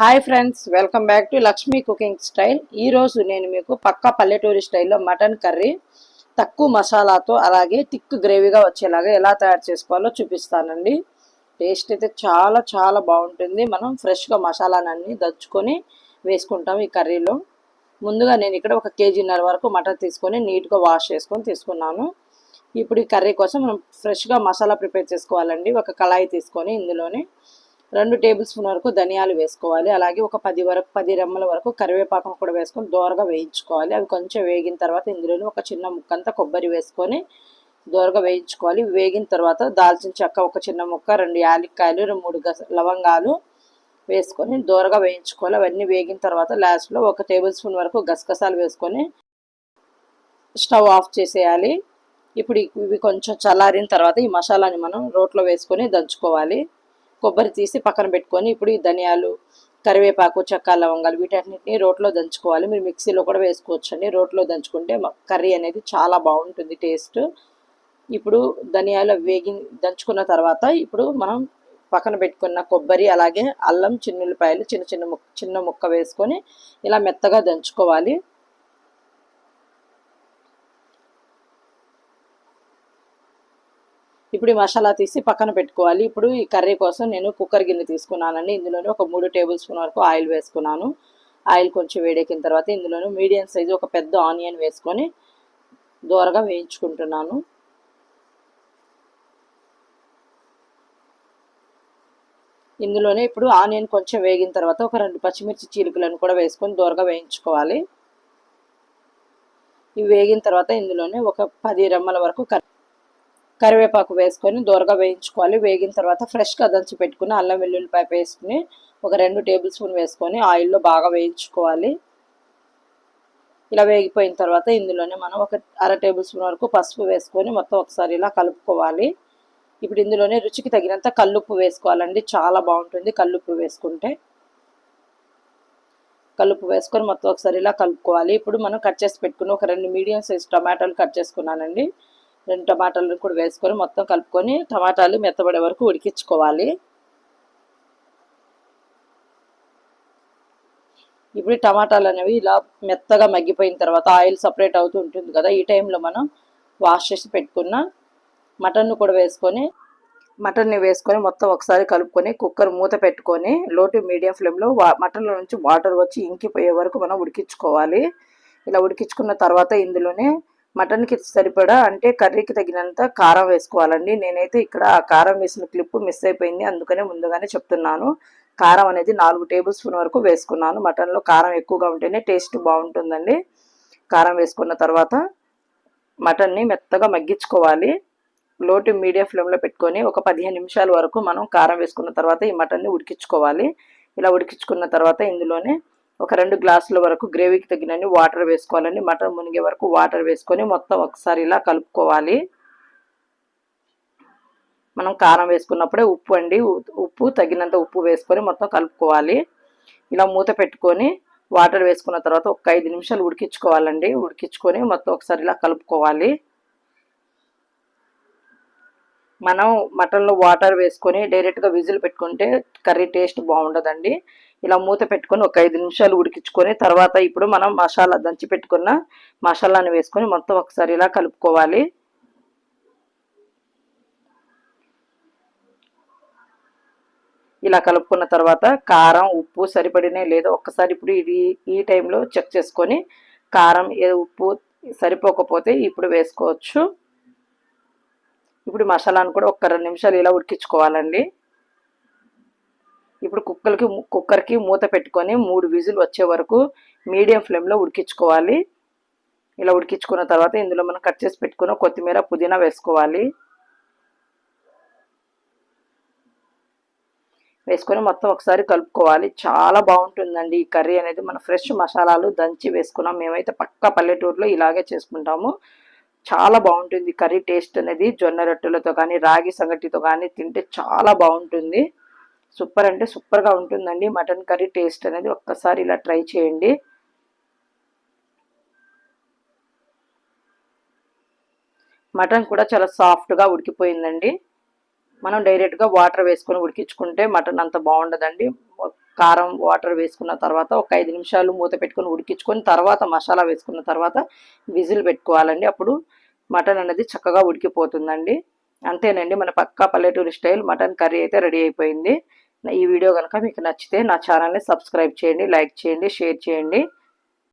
Hi friends welcome back to Lakshmi cooking style ఈరోజు నేను మీకు పక్కా పల్లెటూరి స్టైల్లో మటన్ కర్రీ తక్కువ మసాలాతో అలాగే థిక్ గ్రేవీగా వచ్చేలాగా ఎలా తయారు చేసుకోవాలో చూపిస్తానండి. టేస్ట్ అయితే చాలా చాలా బాగుంటుంది. మనం ఫ్రెష్గా మసాలానన్నీ దంచుకొని వేసుకుంటాం ఈ కర్రీలో. ముందుగా నేను ఇక్కడ ఒక కేజీన్నర వరకు మటన్ తీసుకొని నీట్గా వాష్ చేసుకొని తీసుకున్నాను. ఇప్పుడు ఈ కర్రీ కోసం మనం ఫ్రెష్గా మసాలా ప్రిపేర్ చేసుకోవాలండి. ఒక కళాయి తీసుకొని ఇందులోనే రెండు టేబుల్ స్పూన్ వరకు ధనియాలు వేసుకోవాలి. అలాగే ఒక పది వరకు పది రెమ్మల వరకు కరివేపాకం కూడా వేసుకొని దోరగా వేయించుకోవాలి. అవి కొంచెం వేగిన తర్వాత ఇందులోనే ఒక చిన్న ముక్కంతా కొబ్బరి వేసుకొని దోరగా వేయించుకోవాలి. వేగిన తర్వాత దాల్చిన చెక్క ఒక చిన్న ముక్క రెండు యాలక్కాయలు రెండు మూడు గస లవంగాలు వేసుకొని దోరగా వేయించుకోవాలి. అవన్నీ వేగిన తర్వాత లాస్ట్లో ఒక టేబుల్ స్పూన్ వరకు గసగసాలు వేసుకొని స్టవ్ ఆఫ్ చేసేయాలి. ఇప్పుడు ఇవి కొంచెం చల్లారిన తర్వాత ఈ మసాలాని మనం రోట్లో వేసుకొని దంచుకోవాలి. కొబ్బరి తీసి పక్కన పెట్టుకొని ఇప్పుడు ఈ ధనియాలు కరివేపాకు చెక్క లవంగాలు వీటన్నిటిని రోట్లో దంచుకోవాలి. మీరు మిక్సీలో కూడా వేసుకోవచ్చు అండి రోట్లో దంచుకుంటే కర్రీ అనేది చాలా బాగుంటుంది టేస్ట్. ఇప్పుడు ధనియాలు వేగి దంచుకున్న తర్వాత ఇప్పుడు మనం పక్కన పెట్టుకున్న కొబ్బరి అలాగే అల్లం చిన్నుల్లిపాయలు చిన్న చిన్న ముక్క చిన్న ముక్క వేసుకొని ఇలా మెత్తగా దంచుకోవాలి. ఇప్పుడు ఈ మసాలా తీసి పక్కన పెట్టుకోవాలి. ఇప్పుడు ఈ కర్రీ కోసం నేను కుక్కర్ గిన్నె తీసుకున్నానండి. ఇందులోనే ఒక మూడు టేబుల్ స్పూన్ వరకు ఆయిల్ వేసుకున్నాను. ఆయిల్ కొంచెం వేడెక్కిన తర్వాత ఇందులోనే మీడియం సైజు ఒక పెద్ద ఆనియన్ వేసుకొని దూరగా వేయించుకుంటున్నాను. ఇందులోనే ఇప్పుడు ఆనియన్ కొంచెం వేగిన తర్వాత ఒక రెండు పచ్చిమిర్చి చీలికలను కూడా వేసుకొని దూరగా వేయించుకోవాలి. ఇవి వేగిన తర్వాత ఇందులోనే ఒక పది రెమ్మల వరకు కరివేపాకు వేసుకొని దూరగా వేయించుకోవాలి. వేగిన తర్వాత ఫ్రెష్గా దంచి పెట్టుకుని అల్లం వెల్లుల్లిపాయ వేసుకుని ఒక రెండు టేబుల్ స్పూన్ వేసుకొని ఆయిల్లో బాగా వేయించుకోవాలి. ఇలా వేగిపోయిన తర్వాత ఇందులోనే మనం ఒక అర టేబుల్ స్పూన్ వరకు పసుపు వేసుకొని మొత్తం ఒకసారి ఇలా కలుపుకోవాలి. ఇప్పుడు ఇందులోనే రుచికి తగినంత కల్లుప్పు వేసుకోవాలండి. చాలా బాగుంటుంది కల్లుప్పు వేసుకుంటే. కలుపు వేసుకొని మొత్తం ఒకసారి ఇలా కలుపుకోవాలి. ఇప్పుడు మనం కట్ చేసి పెట్టుకుని ఒక రెండు మీడియం సైజ్ టమాటాలు కట్ చేసుకున్నానండి. రెండు టమాటాలను కూడా వేసుకొని మొత్తం కలుపుకొని టమాటాలు మెత్తబడే వరకు ఉడికించుకోవాలి. ఇప్పుడు టమాటాలు అనేవి ఇలా మెత్తగా మగ్గిపోయిన తర్వాత ఆయిల్ సపరేట్ అవుతూ ఉంటుంది కదా ఈ టైంలో మనం వాష్ చేసి పెట్టుకున్న మటన్ను కూడా వేసుకొని మటన్ని వేసుకొని మొత్తం ఒకసారి కలుపుకొని కుక్కర్ మూత పెట్టుకొని లో టు మీడియం ఫ్లేమ్లో మటన్లో నుంచి వాటర్ వచ్చి ఇంకిపోయే వరకు మనం ఉడికించుకోవాలి. ఇలా ఉడికించుకున్న తర్వాత ఇందులోనే మటన్కి సరిపడా అంటే కర్రీకి తగినంత కారం వేసుకోవాలండి. నేనైతే ఇక్కడ ఆ కారం వేసిన క్లిప్ మిస్ అయిపోయింది. అందుకనే ముందుగానే చెప్తున్నాను. కారం అనేది నాలుగు టేబుల్ స్పూన్ వరకు వేసుకున్నాను. మటన్లో కారం ఎక్కువగా ఉంటేనే టేస్ట్ బాగుంటుందండి. కారం వేసుకున్న తర్వాత మటన్ని మెత్తగా మగ్గించుకోవాలి. లో టు మీడియం ఫ్లేమ్లో పెట్టుకొని ఒక పదిహేను నిమిషాల వరకు మనం కారం వేసుకున్న తర్వాత ఈ మటన్ని ఉడికించుకోవాలి. ఇలా ఉడికించుకున్న తర్వాత ఇందులోనే ఒక రెండు గ్లాసుల వరకు గ్రేవీకి తగినన్ని వాటర్ వేసుకోవాలండి. మటన్ మునిగే వరకు వాటర్ వేసుకొని మొత్తం ఒకసారి ఇలా కలుపుకోవాలి. మనం కారం వేసుకున్నప్పుడే ఉప్పు అండి. ఉప్పు తగినంత ఉప్పు వేసుకొని మొత్తం కలుపుకోవాలి. ఇలా మూత పెట్టుకొని వాటర్ వేసుకున్న తర్వాత ఒక ఐదు నిమిషాలు ఉడికించుకోవాలండి. ఉడికించుకొని మొత్తం ఒకసారి ఇలా కలుపుకోవాలి. మనం మటన్లో వాటర్ వేసుకొని డైరెక్ట్గా విజిల్ పెట్టుకుంటే కర్రీ టేస్ట్ బాగుండదండి. ఇలా మూత పెట్టుకొని ఒక ఐదు నిమిషాలు ఉడికించుకొని తర్వాత ఇప్పుడు మనం మసాలా దంచి పెట్టుకున్న మసాలాను వేసుకొని మొత్తం ఒకసారి ఇలా కలుపుకోవాలి. ఇలా కలుపుకున్న తర్వాత కారం ఉప్పు సరిపడినే లేదో. ఒక్కసారి ఇప్పుడు ఇది ఈ టైంలో చెక్ చేసుకొని కారం ఉప్పు సరిపోకపోతే ఇప్పుడు వేసుకోవచ్చు. ఇప్పుడు మసాలాను కూడా ఒక రెండు నిమిషాలు ఇలా ఉడికించుకోవాలండి. ఇప్పుడు కుక్కర్కి కుక్కర్కి మూత పెట్టుకొని మూడు విజిల్ వచ్చే వరకు మీడియం ఫ్లేమ్లో ఉడికించుకోవాలి. ఇలా ఉడికించుకున్న తర్వాత ఇందులో మనం కట్ చేసి పెట్టుకున్న కొత్తిమీర పుదీనా వేసుకోవాలి. వేసుకొని మొత్తం ఒకసారి కలుపుకోవాలి. చాలా బాగుంటుందండి ఈ కర్రీ అనేది. మన ఫ్రెష్ మసాలాలు దంచి వేసుకున్నాం. మేమైతే పక్క పల్లెటూరులో ఇలాగే చేసుకుంటాము. చాలా బాగుంటుంది కర్రీ టేస్ట్ అనేది. జొన్న రొట్టెలతో కానీ రాగి సంగటితో కానీ తింటే చాలా బాగుంటుంది. సూపర్ అంటే సూపర్గా ఉంటుందండి. మటన్ కర్రీ టేస్ట్ అనేది ఒక్కసారి ఇలా ట్రై చేయండి. మటన్ కూడా చాలా సాఫ్ట్గా ఉడికిపోయిందండి. మనం డైరెక్ట్గా వాటర్ వేసుకొని ఉడికించుకుంటే మటన్ అంత బాగుండదండి. కారం వాటర్ వేసుకున్న తర్వాత ఒక ఐదు నిమిషాలు మూత పెట్టుకొని ఉడికించుకొని తర్వాత మసాలా వేసుకున్న తర్వాత విజిల్ పెట్టుకోవాలండి. అప్పుడు మటన్ అనేది చక్కగా ఉడికిపోతుందండి. అంతేనండి మన పక్కా పల్లెటూరి స్టైల్ మటన్ కర్రీ అయితే రెడీ అయిపోయింది. ఈ వీడియో కనుక మీకు నచ్చితే నా ఛానల్ని సబ్స్క్రైబ్ చేయండి లైక్ చేయండి షేర్ చేయండి.